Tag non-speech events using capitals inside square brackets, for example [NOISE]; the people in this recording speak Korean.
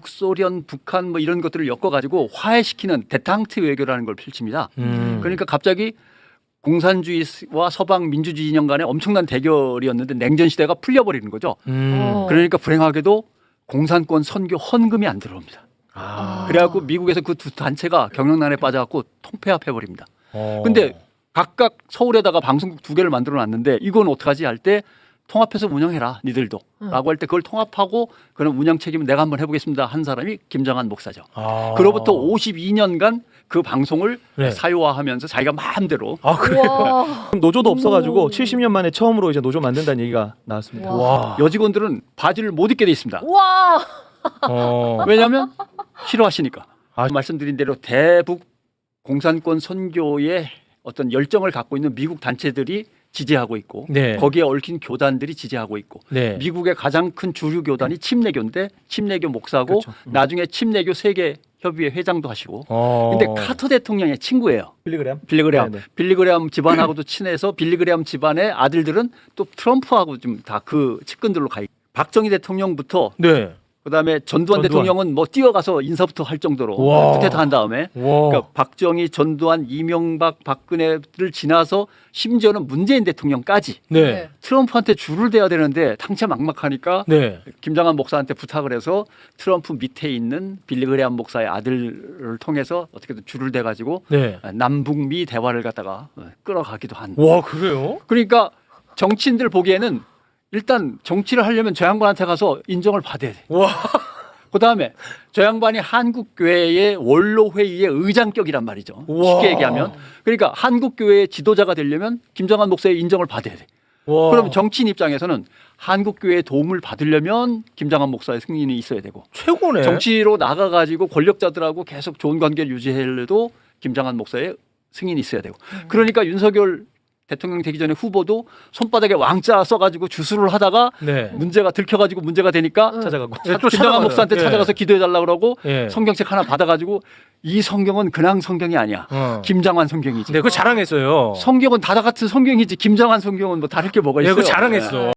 북소련, 북한 뭐 이런 것들을 엮어가지고 화해시키는 대탕트 외교라는 걸 펼칩니다. 음. 그러니까 갑자기 공산주의와 서방 민주주의 진영 간의 엄청난 대결이었는데 냉전 시대가 풀려버리는 거죠. 음. 어. 그러니까 불행하게도 공산권 선교 헌금이 안 들어옵니다. 아. 그래갖고 미국에서 그 두 단체가 경영난에 빠져갖고 통폐합해 버립니다. 어. 근데 각각 서울에다가 방송국 두 개를 만들어 놨는데 이건 어떡하지 할 때 통합해서 운영해라 니들도 응. 라고 할 때 그걸 통합하고 그런 운영 책임은 내가 한번 해보겠습니다 한 사람이 김정한 목사죠. 아. 그로부터 52년간 그 방송을 네. 사유화하면서 자기가 마음대로 아 그래. 노조도 없어가지고 음. 70년 만에 처음으로 이제 노조 만든다는 얘기가 나왔습니다. 와. 와. 여직원들은 바지를 못 입게 돼 있습니다. 우와. 어. [LAUGHS] 왜냐하면 싫어하시니까. 아. 말씀드린 대로 대북 공산권 선교에 어떤 열정을 갖고 있는 미국 단체들이 지지하고 있고 네. 거기에 얽힌 교단들이 지지하고 있고 네. 미국의 가장 큰 주류 교단이 침례교인데 침례교 목사고 그렇죠. 음. 나중에 침례교 세계 협의회 회장도 하시고 어. 근데 카터 대통령의 친구예요. 빌리그램. 빌리그레암. 네, 네. 빌리그레암 집안하고도 [CLEARS THROAT] 친해서 빌리그레암 집안의 아들들은 또 트럼프하고 좀 다 그 측근들로 가 있고 박정희 대통령부터 네. 그다음에 전두환, 전두환. 대통령은 뭐 뛰어가서 인사부터 할 정도로 와. 쿠데타 한 다음에 와. 그러니까 박정희, 전두환, 이명박, 박근혜를 지나서 심지어는 문재인 대통령까지 네. 트럼프한테 줄을 대야 되는데 당체 막막하니까 네. 김장한 목사한테 부탁을 해서 트럼프 밑에 있는 빌리 그레암 목사의 아들을 통해서 어떻게든 줄을 대 가지고 네. 남북미 대화를 갖다가 끌어가기도 한. 와 그래요? 그러니까 정치인들 보기에는 일단 정치를 하려면 저 양반한테 가서 인정을 받아야 돼. 와. 그 다음에 저 양반이 한국교회의 원로회의의 의장격이란 말이죠. 우와. 쉽게 얘기하면. 그러니까 한국교회의 지도자가 되려면 김정한 목사의 인정을 받아야 돼. 와. 그럼 정치인 입장에서는 한국교회의 도움을 받으려면 김장한 목사의 승인이 있어야 되고 최고네. 정치로 나가가지고 권력자들하고 계속 좋은 관계를 유지하려도 김장한 목사의 승인이 있어야 되고 그러니까 윤석열 대통령 되기 전에 후보도 손바닥에 왕자 써가지고 주술을 하다가 네. 문제가 들켜가지고 문제가 되니까 응. 찾아가고. 네, 또 찾아가요. 목사한테 예. 찾아가서 기도해달라 그러고 예. 성경책 하나 받아가지고 이 성경은 그냥 성경이 아니야 어. 김장한 성경이지 네, 그거 자랑했어요. 성경은 다다 같은 성경이지 김장한 성경은 뭐 다를 게 뭐가 예, 있어요 그거 자랑했어.